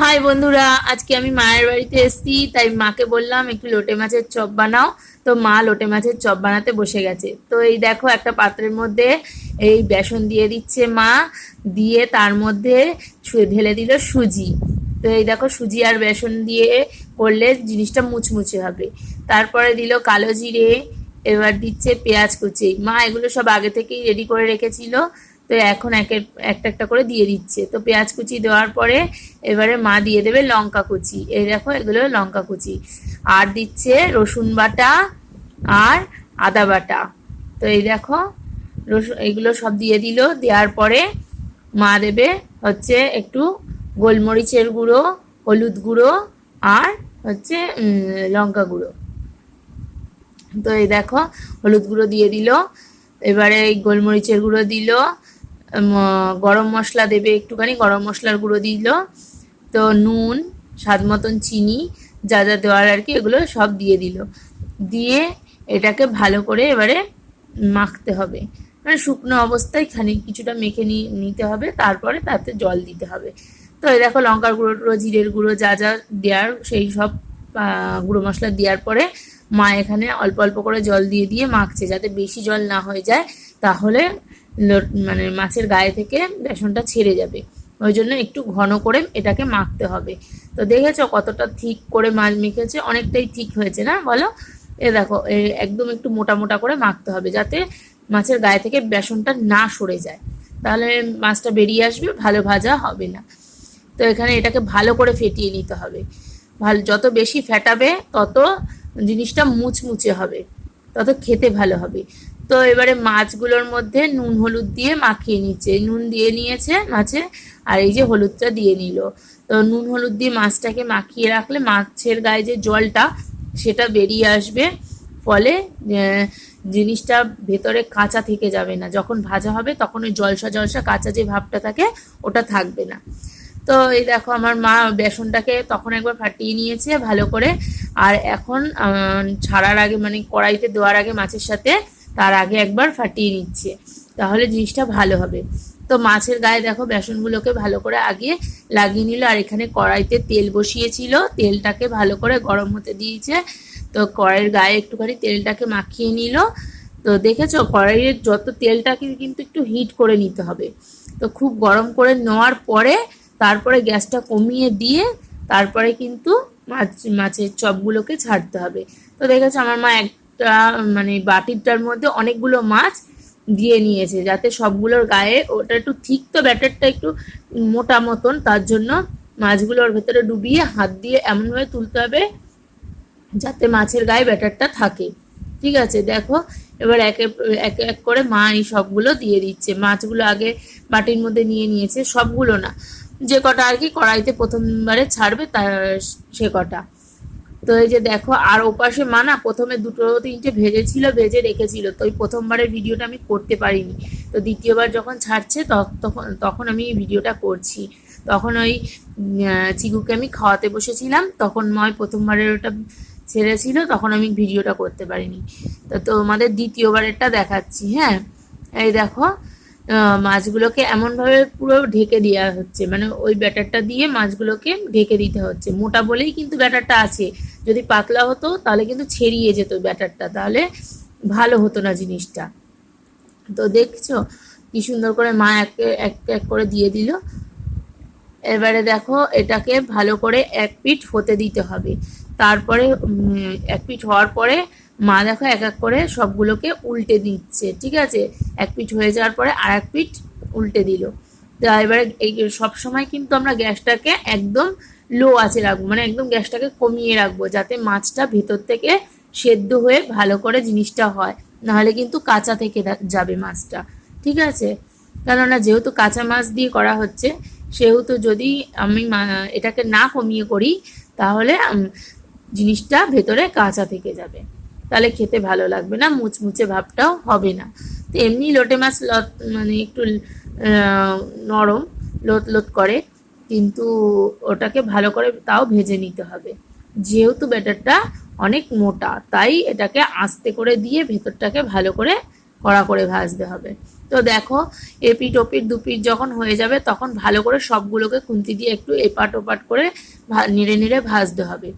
High বন্ধুরা। আজকে আমি মায়ের বাড়িতে এসেছি, তাই মাকে বললাম, একটু লোটে মাছের চপ বানাও। তো মা লোটে মাছের চপ বানাতে বসে গেছে। তো এই দেখো, একটা পাত্রের মধ্যে এই বেসন দিয়ে দিচ্ছে মা। দিয়ে তার মধ্যে ঢেলে দিল সুজি। তো এই দেখো, সুজি আর বেসন দিয়ে করলে জিনিসটা মুচমুচে হবে। তারপরে দিল কালো জিরে, এবার দিচ্ছে পেঁয়াজ কুচি। মা এগুলো সব আগে থেকেই রেডি করে রেখেছিল। তো এখন এক, একটা একটা করে দিয়ে দিচ্ছে। তো পেঁয়াজ কুচি দেওয়ার পরে এবারে মা দিয়ে দেবে লঙ্কা কুচি। এই দেখো, এগুলো লঙ্কা কুচি। আর দিচ্ছে রসুন বাটা আর আদা বাটা। তো এই দেখো, রসুন, এগুলো সব দিয়ে দিল। দেওয়ার পরে মা দেবে হচ্ছে একটু গোলমরিচের গুঁড়ো, হলুদ গুঁড়ো আর হচ্ছে লঙ্কা গুঁড়ো। তো এই দেখো, হলুদ গুঁড়ো দিয়ে দিল। এবারে এই গোলমরিচের গুঁড়ো দিল। গরম মশলা দেবে একটুখানি, গরম মশলার গুঁড়ো দিল। তো নুন, স্বাদ মতন চিনি, যা যা দেওয়ার আর কি, এগুলো সব দিয়ে দিল। দিয়ে এটাকে ভালো করে এবারে মাখতে হবে। মানে শুকনো অবস্থায় খানিক কিছুটা মেখে নিতে হবে, তারপরে তাতে জল দিতে হবে। তো এই দেখো লঙ্কার গুঁড়ো টুড়ো জিরের গুঁড়ো যা যা দেওয়ার, সেই সব গুঁড়ো মশলা দেওয়ার পরে মা এখানে অল্প অল্প করে জল দিয়ে দিয়ে মাখছে। যাতে বেশি জল না হয়ে যায়, তাহলে মানে মাছের গায়ে থেকে বেসনটা ছেড়ে যাবে। ওই জন্য একটু ঘন করে এটাকে মাখতে হবে। তো দেখেছ কতটা ঠিক করে মাছ মেখেছে? অনেকটাই ঠিক হয়েছে না বলো? এ দেখো একদম একটু মোটা মোটা করে মাখতে হবে যাতে মাছের গায়ে থেকে বেসনটা না সরে যায়। তাহলে মাছটা বেরিয়ে আসবে, ভালো ভাজা হবে না। তো এখানে এটাকে ভালো করে ফেটিয়ে নিতে হবে। ভালো যত বেশি ফেটাবে, তত জিনিসটা মুচমুচে হবে। তত খেতে ভালো হবে। তো এবারে মাছগুলোর মধ্যে নুন, হলুদ দিয়ে মাখিয়ে নিচ্ছে। নুন দিয়ে নিয়েছে মাছে আর এই যে হলুদটা দিয়ে নিল। তো নুন, হলুদ দিয়ে মাছটাকে মাখিয়ে রাখলে মাছের গায়ে যে জলটা সেটা বেরিয়ে আসবে। ফলে জিনিসটা ভেতরে কাঁচা থেকে যাবে না। যখন ভাজা হবে তখন ওই জলসা জলসা, কাঁচা যে ভাবটা থাকে ওটা থাকবে না। তো এই দেখো আমার মা বেসনটাকে তখন একবার ফাটিয়ে নিয়েছে ভালো করে। আর এখন ছাড়ার আগে মানে কড়াইতে দেওয়ার আগে মাছের সাথে তার আগে একবার ফাটিয়ে নিচ্ছে। তাহলে জিনিসটা ভালো হবে। তো মাছের গায়ে দেখো বেসনগুলোকে ভালো করে আগে লাগিয়ে নিল। আর এখানে কড়াইতে তেল বসিয়েছিল। তেলটাকে ভালো করে গরম হতে দিয়েছে। তো কড়াইয়ের গায়ে একটুখানি তেলটাকে মাখিয়ে নিল। তো দেখেছ কড়াইয়ের যত তেলটাকে কিন্তু একটু হিট করে নিতে হবে। তো খুব গরম করে নেওয়ার পরে তারপরে গ্যাসটা কমিয়ে দিয়ে তারপরে কিন্তু মাছ, মাছের চপগুলোকে ছাড়তে হবে। তো দেখেছ আমার মা একটা মানে বাটিটার মধ্যে অনেকগুলো মাছ দিয়ে নিয়েছে যাতে সবগুলোর গায়ে ওটা একটু ঠিক তো ব্যাটারটা একটু মোটা মতন, তার জন্য মাছগুলোর ভেতরে ডুবিয়ে হাত দিয়ে এমনভাবে তুলতে হবে যাতে মাছের গায়ে ব্যাটারটা থাকে। ঠিক আছে, দেখো, এবার একে, এক এক করে মা এই সবগুলো দিয়ে দিচ্ছে। মাছগুলো আগে বাটির মধ্যে নিয়ে নিয়েছে, সবগুলো না। যে কটা আর কি কড়াইতে প্রথমবারে ছাড়বে তার সে কটা। তো এই যে দেখো, আর ওপাশে মা না প্রথমে দুটো তিনটে ভেজেছিল, ভেজে রেখেছিল। তো ওই প্রথমবারের ভিডিওটা আমি করতে পারিনি। তো দ্বিতীয়বার যখন ছাড়ছে, তখ- তখন তখন আমি ভিডিওটা করছি। তখন ওই চিকুকে আমি খাওয়াতে বসেছিলাম। তখন মা প্রথমবারের ওটা ছেড়েছিল, তখন আমি ভিডিওটা করতে পারিনি। তো তোমাদের দ্বিতীয়বারেরটা দেখাচ্ছি হ্যাঁ? এই দেখো মাছগুলোকে এমনভাবে পুরো ঢেকে দেওয়া হচ্ছে। মানে ওই ব্যাটারটা দিয়ে মাছগুলোকে ঢেকে দিতে হচ্ছে। মোটা বলেই কিন্তু ব্যাটারটা আছে। যদি পাতলা হতো, তাহলে কিন্তু ছেড়িয়ে যেত ব্যাটারটা। তাহলে ভালো হতো না জিনিসটা। তো দেখছ কি সুন্দর করে মা এক এক এক করে দিয়ে দিল। এবারে দেখো এটাকে ভালো করে এক পিঠ হতে দিতে হবে। তারপরে এক পিঠ হওয়ার পরে মা দেখো এক এক করে সবগুলোকে উল্টে দিচ্ছে, ঠিক আছে? এক পিঠ হয়ে যাওয়ার পরে আর এক পিঠ উল্টে দিল। তো এবারে এই সব সময় কিন্তু আমরা গ্যাসটাকে একদম লো আছে রাখব মানে একদম গ্যাসটাকে কমিয়ে রাখব, যাতে মাছটা ভেতর থেকে সেদ্ধ হয়ে ভালো করে জিনিসটা হয়। নাহলে কিন্তু কাঁচা থেকে যাবে মাছটা, ঠিক আছে? কেননা যেহেতু কাঁচা মাছ দিয়ে করা হচ্ছে, সেহেতু যদি আমি এটাকে না কমিয়ে করি, তাহলে জিনিসটা ভেতরে কাঁচা থেকে যাবে। তাহলে খেতে ভালো লাগবে না, মুচমুচে ভাবটাও হবে না। তো এমনি লোটে মাছ লত মানে একটু নরম লোত লোত করে, কিন্তু ওটাকে ভালো করে তাও ভেজে নিতে হবে। যেহেতু ব্যাটারটা অনেক মোটা, তাই এটাকে আস্তে করে দিয়ে ভেতরটাকে ভালো করে কড়া করে ভাজতে হবে। তো দেখো এপিট ওপিট দুপিট যখন হয়ে যাবে, তখন ভালো করে সবগুলোকে খুন্তি দিয়ে একটু এপাট ওপাট করে নেড়ে নেড়ে ভাজতে হবে।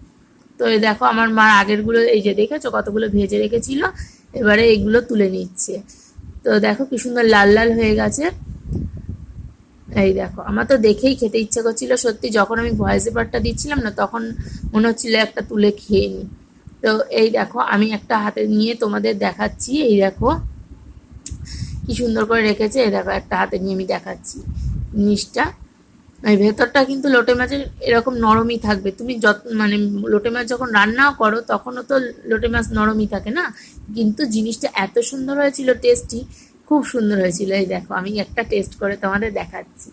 তো এই দেখো আমার মা আগেরগুলো এই যে দেখেছ কতগুলো ভেজে রেখেছিল, এবারে এগুলো তুলে নিচ্ছে। তো দেখো কি সুন্দর লাল লাল হয়ে গেছে। এই দেখো, আমার তো দেখেই খেতে ইচ্ছে করছিল। সত্যি যখন আমি ভয়েস পেপারটা দিচ্ছিলাম না, তখন মনে হচ্ছিল একটা তুলে খেয়ে নিই তো এই দেখো, আমি একটা হাতে নিয়ে তোমাদের দেখাচ্ছি। এই দেখো, কি সুন্দর করে রেখেছে। এই দেখো, একটা হাতে নিয়ে আমি দেখাচ্ছি। জিনিসটা এই ভেতরটা কিন্তু লোটে মাছের এরকম নরমই থাকবে। তুমি যত মানে লোটে মাছ যখন রান্নাও করো, তখনও তো লোটে মাছ নরমই থাকে না? কিন্তু জিনিসটা এত সুন্দর হয়েছিল টেস্টি খুব সুন্দর হয়েছিল। এই দেখো, আমি একটা টেস্ট করে তোমাদের দেখাচ্ছি।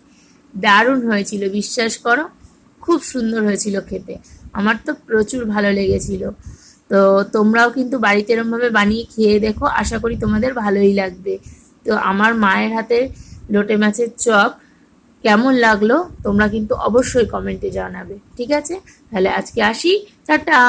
দারুণ হয়েছিল, বিশ্বাস করো, খুব সুন্দর হয়েছিল খেতে। আমার তো প্রচুর ভালো লেগেছিল। তো তোমরাও কিন্তু বাড়িতে এরমভাবে বানিয়ে খেয়ে দেখো, আশা করি তোমাদের ভালোই লাগবে। তো আমার মায়ের হাতে লোটে মাছের চপ কেমন লাগল তোমরা কিন্তু অবশ্যই কমেন্টে জানাবে ঠিক আছে? তাহলে আজকে আসি টাটা!